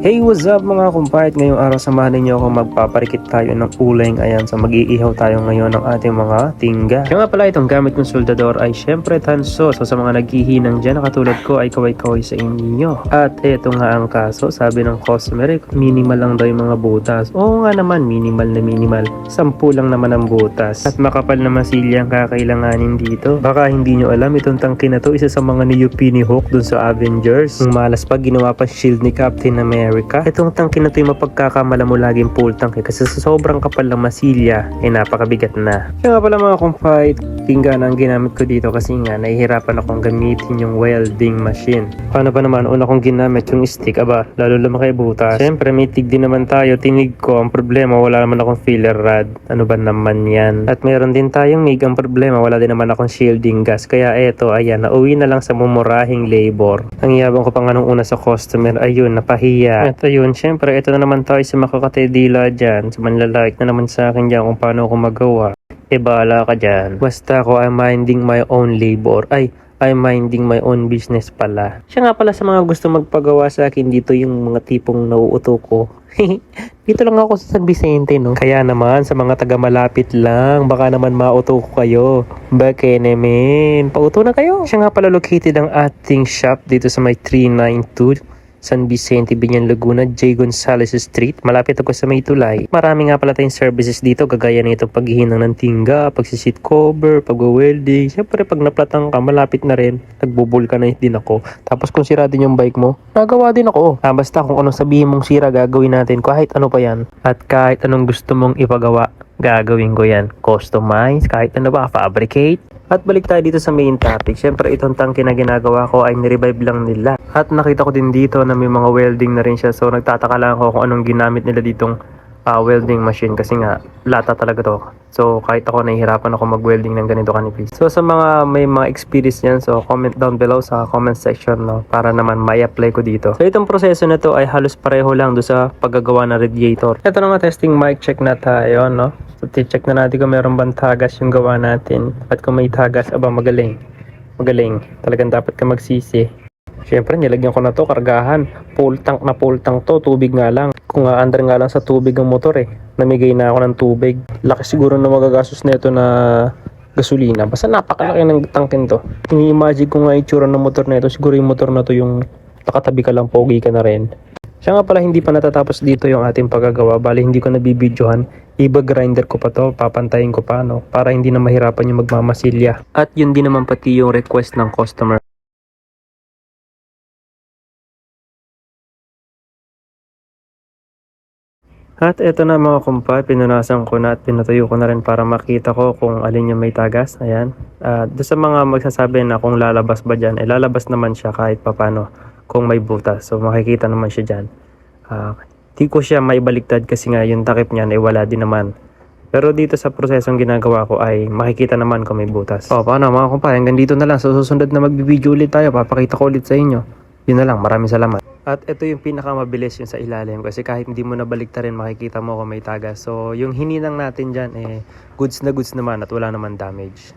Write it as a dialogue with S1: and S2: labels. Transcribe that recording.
S1: Hey, what's up mga kumpart? Ngayong araw samahan ninyo ako magpaparikit tayo ng uling. Ayan, so mag-iihaw tayo ngayon ng ating mga tingga. Kaya nga pala itong gamit kong soldador ay syempre tanso. So sa mga naghihinang dyan, na katulad ko ay kaway-kaway sa inyo. At eto nga ang kaso, sabi ng customer, eh, minimal lang daw yung mga butas. Oo nga naman, minimal na minimal. Sampu lang naman ang butas. At makapal na masilya ang kakailanganin dito. Baka hindi nyo alam, itong tangke na to, isa sa mga niyupi ni Hulk dun sa Avengers. Ang malas pa, ginawa pa shield ni Captain America. Itong tangke na to yung mapagkakamala mo laging full tank eh, kasi sa sobrang kapal ng masilya, eh napakabigat na. Kaya nga pala mga kumpait, tingga na ang ginamit ko dito kasi nga nahihirapan akong gamitin yung welding machine. Paano ba naman, una kong ginamit yung stick, aba, lalo lumaki butas. Siyempre may tig din naman tayo, tinig ko, ang problema wala naman akong filler rod. Ano ba naman yan? At meron din tayong mig, ang problema wala din naman akong shielding gas. Kaya eto, ayan, nauwi na lang sa mumurahing labor. Ang yabang ko pa nga nung una sa customer, ayun, napahiya. At ayun, syempre, ito na naman tayo sa makakatedila dyan. So manlalike na naman sa akin dyan kung paano ako magawa. E bahala ka dyan. Basta ako I'm minding my own labor. Ay, I'm minding my own business pala. Siya nga pala sa mga gusto magpagawa sa akin dito yung mga tipong nauuto ko. dito lang ako sa San Vicente, no? Kaya naman, sa mga taga malapit lang, baka naman mauto ko kayo. Baka naman, pauto na kayo. Siya nga pala located ang ating shop dito sa may 392 San Vicente, Binyan, Laguna, J. Gonzales Street. Malapit ako sa may tulay. Marami nga pala tayong services dito, kagaya nito paghihinang ng tingga, pagsisit cover, pag-welding. Siyempre, pag naplatang ka, malapit na rin. Nagbubulkanize din ako. Tapos kung sira din yung bike mo, nagawa din ako. Ah, basta kung anong sabihin mong sira, gagawin natin kahit ano pa yan. At kahit anong gusto mong ipagawa, gagawin ko yan. Customize, kahit ano ba, fabricate. At balik tayo dito sa main topic. Siyempre, itong tangke na ginagawa ko ay nirevive lang nila. At nakita ko din dito na may mga welding na rin siya. So, nagtataka lang ako kung anong ginamit nila ditong ah, welding machine. Kasi nga, lata talaga to. So, kahit ako nahihirapan ako mag-welding ng ganito kanipis. So, sa mga may mga experience yan, so comment down below sa comment section no, para naman may apply ko dito. So, itong proseso na to ay halos pareho lang do sa paggagawa ng radiator. Ito na nga testing mic check na tayo, no? So, check na natin kung meron bang tagas yung gawa natin. At kung may tagas, aba magaling. Magaling. Talagang dapat ka magsisi. Siyempre, nilagyan ko na to, kargahan. Full tank na full tank to, tubig nga lang. Kung under nga lang sa tubig ang motor eh. Namigay na ako ng tubig. Laki siguro na magagastos na ito na gasolina. Basta napakalaki ng tangkin to. Ini-imagine ko nga itsura ng motor na ito. Siguro yung motor na to yung nakatabi ka lang, pogi ka na rin. Siya nga pala hindi pa natatapos dito yung ating paggagawa. Bali hindi ko nabibidyohan. Iba grinder ko pa to. Papantayin ko pa no. Para hindi na mahirapan yung magmamasilya. At yun din naman pati yung request ng customer. At eto na mga kumpay, pinunasan ko na at pinatuyo ko na rin para makita ko kung alin yung may tagas. Ayan. At doon sa mga magsasabi na kung lalabas ba dyan, eh lalabas naman siya kahit papano kung may butas. So makikita naman siya dyan. Ah, di ko siya maibaliktad kasi nga yung takip niyan ay wala din naman. Pero dito sa prosesong ginagawa ko ay makikita naman kung may butas. O paano mga kumpay, hanggang dito na lang. Sa susunod na magbibideo ulit tayo, papakita ko ulit sa inyo. Yun na lang, maraming salamat. At ito yung pinakamabilis yung sa ilalim kasi kahit hindi mo nabaliktarin makikita mo kung may tagas. So yung hininang natin dyan eh goods na goods naman at wala naman damage.